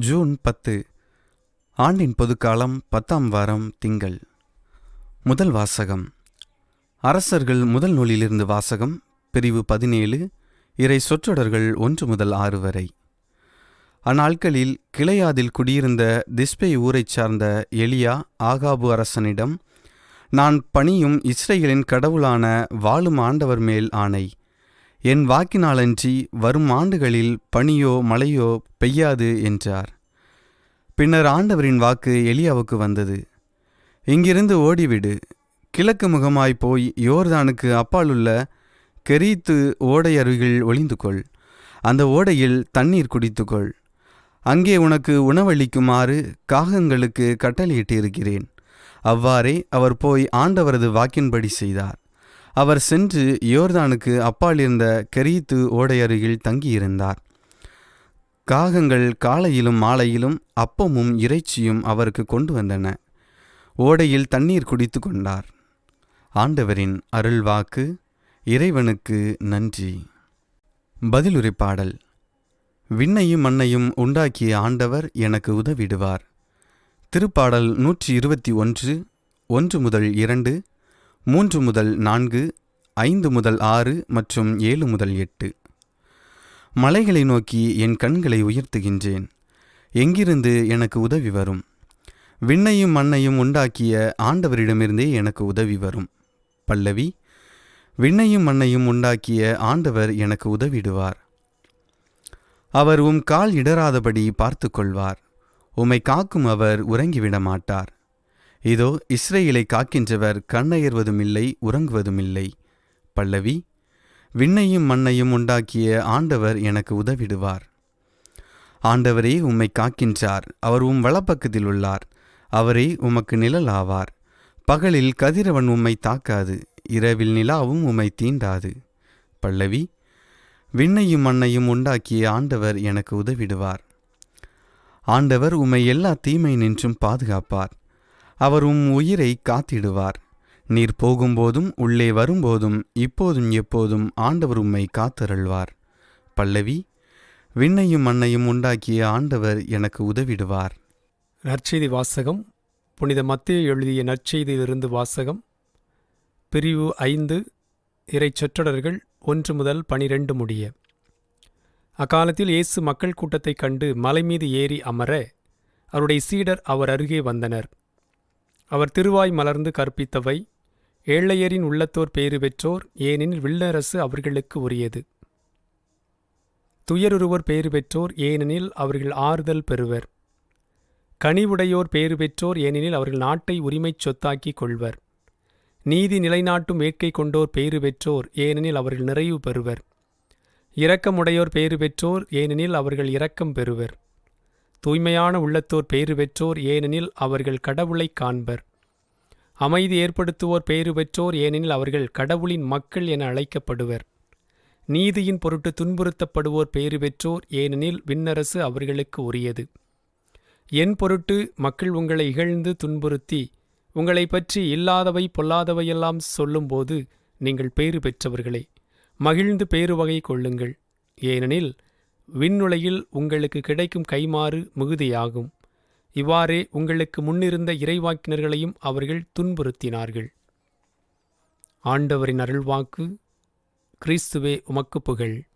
June பத்து. ஆண்டின் பொதுக்காலம் பத்தாம் வாரம் திங்கள். முதல் வாசகம். அரசர்கள் முதல் நூலிலிருந்து வாசகம் பிரிவு பதினேழு இறை சொற்றொடர்கள் ஒன்று முதல் ஆறு வரை. அந்நாட்களில் கிளையாதில் குடியிருந்த திஸ்பே ஊரைச் சார்ந்த எலியா ஆகாபு அரசனிடம் நான் பணியும் இஸ்ரேலின் கடவுளான வாழும் ஆண்டவர் மேல் ஆணை. என் வாக்கினாலன்றி வரும் ஆண்டுகளில் பனியோ மழையோ பெய்யாது என்றார். பின்னர் ஆண்டவரின் வாக்கு எலியாவுக்கு வந்தது. இங்கிருந்து ஓடிவிடு. கிழக்கு முகமாய் போய் யோர்தானுக்கு அப்பாலுள்ள கெரீத்து ஓடை அருகில் ஒளிந்து கொள். அந்த ஓடையில் தண்ணீர் குடித்துக்கொள். அங்கே உனக்கு உணவளிக்குமாறு காகங்களுக்கு கட்டளையிட்டிருக்கிறேன். அவ்வாறே அவர் போய் ஆண்டவரது வாக்கின்படி செய்தார். அவர் சென்று யோர்தானுக்கு அப்பாலிருந்த கெரீத்து ஓடையருகில் தங்கியிருந்தார். காகங்கள் காலையிலும் மாலையிலும் அப்பமும் இறைச்சியும் அவருக்கு கொண்டு வந்தன. ஓடையில் தண்ணீர் குடித்து கொண்டார். ஆண்டவரின் அருள்வாக்கு இறைவனுக்கு நன்றி. பதிலுரை பாடல் விண்ணையும் மண்ணையும் உண்டாக்கிய ஆண்டவர் எனக்கு உதவிடுவார். திருப்பாடல் நூற்றி இருபத்தி ஒன்று ஒன்று முதல் இரண்டு மூன்று முதல் நான்கு ஐந்து முதல் ஆறு மற்றும் ஏழு முதல் எட்டு. மலைகளை நோக்கி என் கண்களை உயர்த்துகின்றேன். எங்கிருந்து எனக்கு உதவி வரும்? விண்ணையும் மண்ணையும் உண்டாக்கிய ஆண்டவரிடமிருந்தே எனக்கு உதவி வரும். பல்லவி விண்ணையும் மண்ணையும் உண்டாக்கிய ஆண்டவர் எனக்கு உதவிடுவார். அவர் உம் கால் இடராதபடி பார்த்து கொள்வார் உம்மை காக்கும் அவர் உறங்கிவிட மாட்டார் இதோ இஸ்ரேலை காக்கின்றவர் கண்ணயர்வதும் இல்லை உறங்குவதும் இல்லை பல்லவி விண்ணையும் மண்ணையும் உண்டாக்கிய ஆண்டவர் எனக்கு உதவிடுவார். ஆண்டவரே உம்மை காக்கின்றார் அவர் உம் வலப்பக்கத்தில் உள்ளார் அவரே உமக்கு நிழல் ஆவார் பகலில் கதிரவன் உம்மை தாக்காது இரவில் நிலாவும் உம்மை தீண்டாது. பல்லவி விண்ணையும் மண்ணையும் உண்டாக்கிய ஆண்டவர் எனக்கு உதவிடுவார். ஆண்டவர் உம்மை எல்லா தீமை நின்றும் பாதுகாப்பார். அவர் உம் உயிரை காத்திடுவார். நீர் போகும்போதும் உள்ளே வரும்போதும் இப்போதும் எப்போதும் ஆண்டவர் உம்மை காத்தருள்வார். பல்லவி விண்ணையும் மண்ணையும் உண்டாக்கிய ஆண்டவர் எனக்கு உதவிடுவார். நற்செய்தி வாசகம் புனித மத்திய எழுதிய நற்செய்தியிலிருந்து வாசகம் பிரிவு ஐந்து இறை சொற்றொடர்கள் ஒன்று முதல் பனிரெண்டு முடிய. அக்காலத்தில் இயேசு மக்கள் கூட்டத்தைக் கண்டு மலை மீது ஏறி அமர அவருடைய சீடர் அவர் அருகே வந்தனர். அவர் திருவாய் மலர்ந்து கற்பித்தவை ஏழையரின் உள்ளத்தோர் பேறு பெற்றோர் ஏனெனில் வில்லரசு அவர்களுக்கு உரியது. துயருருவர் பேறு பெற்றோர் ஏனெனில் அவர்கள் ஆறுதல் பெறுவர். கனிவுடையோர் பேறு பெற்றோர் ஏனெனில் அவர்கள் நாட்டை உரிமைச் சொத்தாக்கிக் கொள்வர். நீதி நிலைநாட்டும் வேட்கை கொண்டோர் பேறு பெற்றோர் ஏனெனில் அவர்கள் நிறைவு பெறுவர். இரக்கமுடையோர் பேறு பெற்றோர் ஏனெனில் அவர்கள் இரக்கம் பெறுவர். தூய்மையான உள்ளத்தோர் பேறு பெற்றோர் ஏனெனில் அவர்கள் கடவுளைக் காண்பர். அமைதி ஏற்படுத்துவோர் பேறு பெற்றோர் ஏனெனில் அவர்கள் கடவுளின் மக்கள் என அழைக்கப்படுவர். நீதியின் பொருட்டு துன்புறுத்தப்படுவோர் பேறு பெற்றோர் ஏனெனில் விண்ணரசு அவர்களுக்கு உரியது. என் பொருட்டு மக்கள் உங்களை இகழ்ந்து துன்புறுத்தி உங்களை பற்றி இல்லாதவை பொல்லாதவையெல்லாம் சொல்லும்போது நீங்கள் பேறு பெற்றவர்களே மகிழ்ந்து பேறு வகை கொள்ளுங்கள். ஏனெனில் விண்ணுலையில் உங்களுக்கு கிடைக்கும் கைமாறு மிகுதியாகும். இவ்வாறே உங்களுக்கு முன்னிருந்த இறைவாக்கினர்களையும் அவர்கள் துன்புறுத்தினார்கள். ஆண்டவரின் அருள்வாக்கு கிறிஸ்துவே உமக்கு புகழ்.